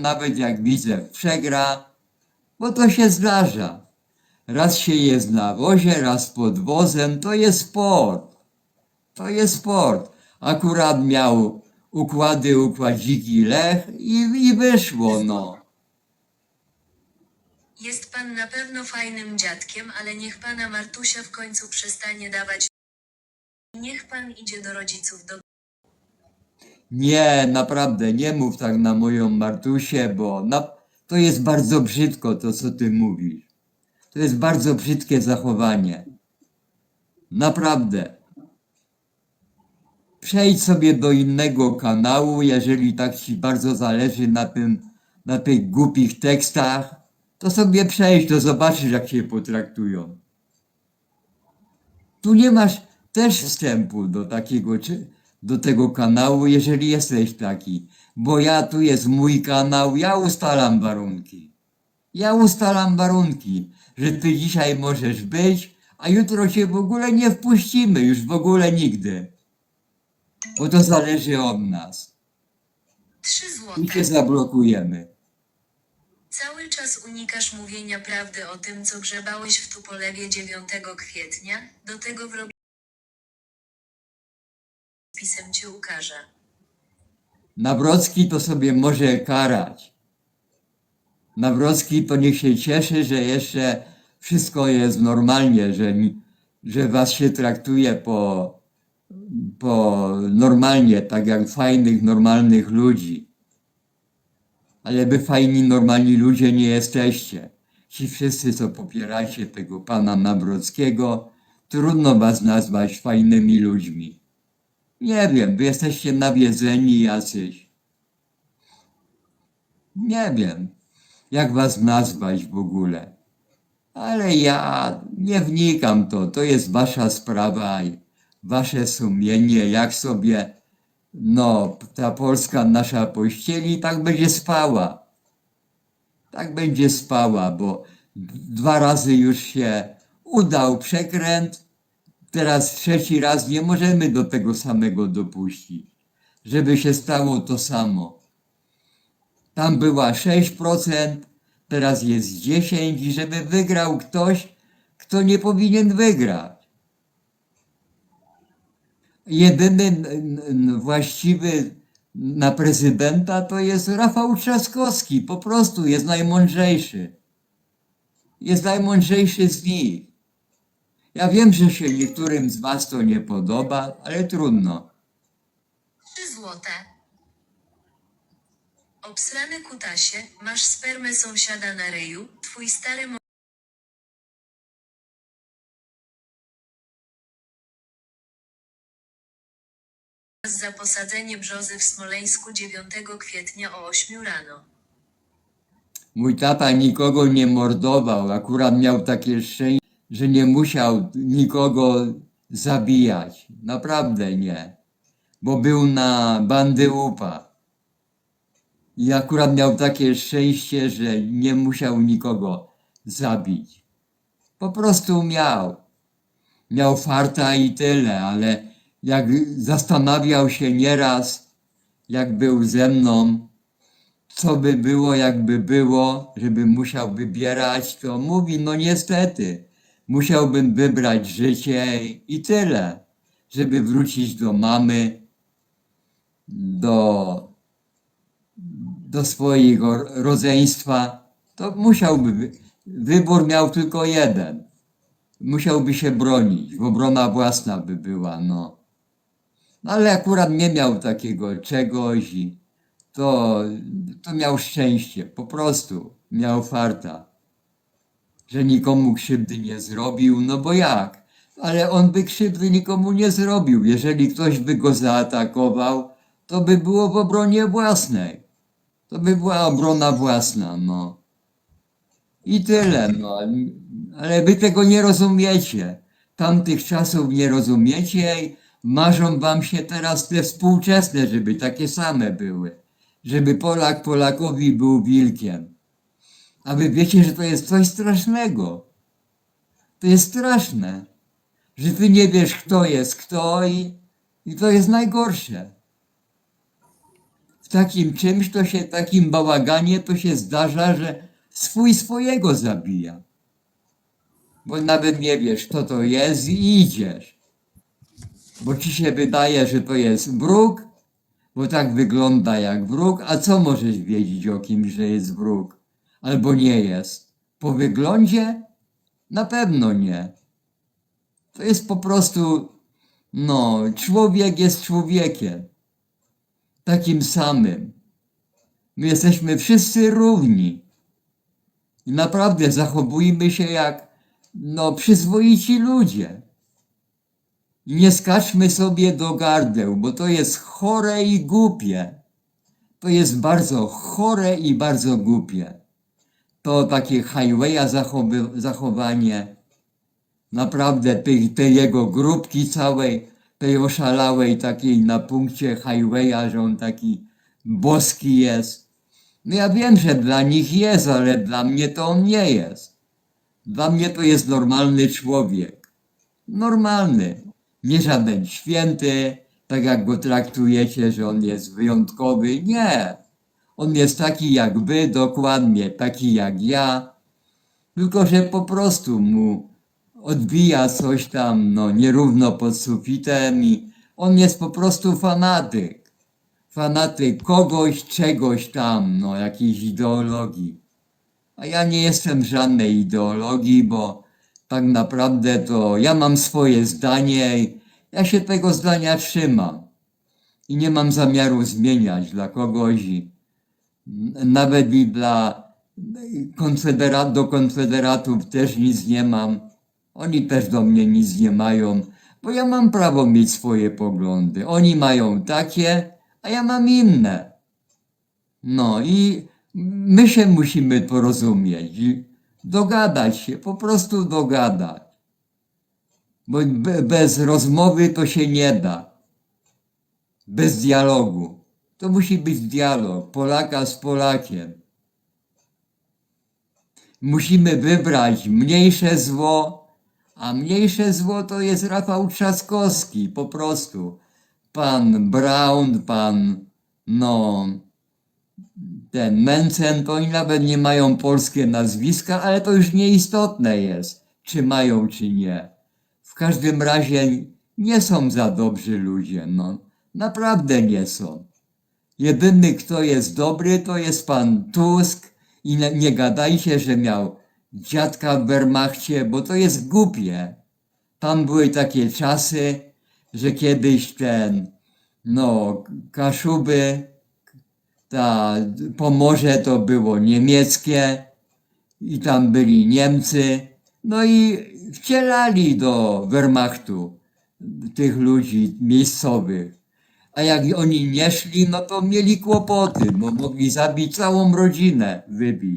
nawet jak widzę przegra, bo to się zdarza. Raz się jest na wozie, raz pod wozem, to jest sport. To jest sport. Akurat miał układy, układziki Lech i, i wyszło, no. Jest pan na pewno fajnym dziadkiem, ale niech pana Martusia w końcu przestanie dawać. Niech pan idzie do rodziców do Nie, naprawdę, nie mów tak na moją Martusię, bo na, to jest bardzo brzydko, to co ty mówisz. To jest bardzo brzydkie zachowanie. Naprawdę. Przejdź sobie do innego kanału, jeżeli tak ci bardzo zależy na tym, na tych głupich tekstach, to sobie przejdź, to zobaczysz, jak się potraktują. Tu nie masz też wstępu do takiego, czy, do tego kanału, jeżeli jesteś taki. Bo ja, tu jest mój kanał, ja ustalam warunki. Ja ustalam warunki, że ty dzisiaj możesz być, a jutro cię w ogóle nie wpuścimy, już w ogóle nigdy. Bo to zależy od nas. 3 I złote. cię zablokujemy. Cały czas unikasz mówienia prawdy o tym, co grzebałeś w Tupolewie 9 kwietnia, do tego w robi... Pisem cię ukaże. Nawrocki to sobie może karać. Nawrocki to niech się cieszy, że jeszcze wszystko jest normalnie, że, że was się traktuje po, po normalnie, tak jak fajnych, normalnych ludzi. Ale wy fajni, normalni ludzie nie jesteście. Ci wszyscy, co popieracie tego pana Nawrockiego, trudno was nazwać fajnymi ludźmi. Nie wiem, wy jesteście nawiedzeni jacyś. Nie wiem, jak was nazwać w ogóle. Ale ja nie wnikam to. To jest wasza sprawa i wasze sumienie, jak sobie, no, ta Polska nasza pościeli, tak będzie spała. Tak będzie spała, bo dwa razy już się udał przekręt, teraz trzeci raz nie możemy do tego samego dopuścić, żeby się stało to samo. Tam była 6%, teraz jest 10% i żeby wygrał ktoś, kto nie powinien wygrać. Jedyny właściwy na prezydenta to jest Rafał Trzaskowski, po prostu jest najmądrzejszy. Jest najmądrzejszy z nich. Ja wiem, że się niektórym z was to nie podoba, ale trudno. 3 złote. Obsrany kutasie, masz spermę sąsiada na ryju, twój stary mo- za posadzenie brzozy w Smoleńsku 9 kwietnia o 8 rano. Mój tata nikogo nie mordował, akurat miał takie szczęście, że nie musiał nikogo zabijać. Naprawdę nie. Bo był na bandy łupa. I akurat miał takie szczęście, że nie musiał nikogo zabić. Po prostu miał. Miał farta i tyle, ale jak zastanawiał się nieraz, jak był ze mną, co by było, jakby było, żeby musiał wybierać, to mówi, no niestety, musiałbym wybrać życie i- tyle, żeby wrócić do mamy, do, do swojego rodzeństwa, to musiałby, wy- wybór miał tylko jeden. Musiałby się bronić, obrona własna by była, no. No ale akurat nie miał takiego czegoś i to, to miał szczęście, po prostu miał farta, że nikomu krzywdy nie zrobił, no bo jak? Ale on by krzywdy nikomu nie zrobił. Jeżeli ktoś by go zaatakował, to by było w obronie własnej. To by była obrona własna, no. I tyle, no. Ale wy tego nie rozumiecie. Tamtych czasów nie rozumiecie i marzą wam się teraz te współczesne, żeby takie same były. Żeby Polak Polakowi był wilkiem. A wy wiecie, że to jest coś strasznego. To jest straszne, że ty nie wiesz, kto jest kto i, i to jest najgorsze. W takim czymś, to się, takim bałaganie, to się zdarza, że swój swojego zabija. Bo nawet nie wiesz, kto to jest i idziesz. Bo ci się wydaje, że to jest wróg, bo tak wygląda jak wróg, a co możesz wiedzieć o kimś, że jest wróg? Albo nie jest? Po wyglądzie? Na pewno nie. To jest po prostu, no, człowiek jest człowiekiem. Takim samym. My jesteśmy wszyscy równi. I naprawdę zachowujmy się jak, no, przyzwoici ludzie. I nie skaczmy sobie do gardeł, bo to jest chore i głupie. To jest bardzo chore i bardzo głupie. To takie highwaya zachowanie. Naprawdę tej, tej jego grupki całej, tej oszalałej takiej na punkcie highwaya, że on taki boski jest. No ja wiem, że dla nich jest, ale dla mnie to on nie jest. Dla mnie to jest normalny człowiek. Normalny. Nie żaden święty, tak jak go traktujecie, że on jest wyjątkowy. Nie. On jest taki jak wy, dokładnie, taki jak ja. Tylko, że po prostu mu odbija coś tam, no, nierówno pod sufitem i on jest po prostu fanatyk. Fanatyk kogoś, czegoś tam, no, jakiejś ideologii. A ja nie jestem żadnej ideologii, bo tak naprawdę to ja mam swoje zdanie i ja się tego zdania trzymam. I nie mam zamiaru zmieniać dla kogoś i nawet i dla konfederat, do konfederatów też nic nie mam. Oni też do mnie nic nie mają, bo ja mam prawo mieć swoje poglądy. Oni mają takie, a ja mam inne. No i my się musimy porozumieć, dogadać się, po prostu dogadać. Bo be, bez rozmowy to się nie da. Bez dialogu. To musi być dialog Polaka z Polakiem. Musimy wybrać mniejsze zło, a mniejsze zło to jest Rafał Trzaskowski, po prostu. Pan Brown, pan, no, ten Mencen, to oni nawet nie mają polskie nazwiska, ale to już nieistotne jest, czy mają, czy nie. W każdym razie nie są za dobrzy ludzie, no. Naprawdę nie są. Jedyny, kto jest dobry, to jest pan Tusk i nie, nie gadajcie, że miał dziadka w Wehrmachcie, bo to jest głupie. Tam były takie czasy, że kiedyś ten, no, Kaszuby, ta Pomorze to było niemieckie i tam byli Niemcy, no i wcielali do Wehrmachtu tych ludzi miejscowych. A jak oni nie szli, no to mieli kłopoty, bo mogli zabić całą rodzinę, wybić.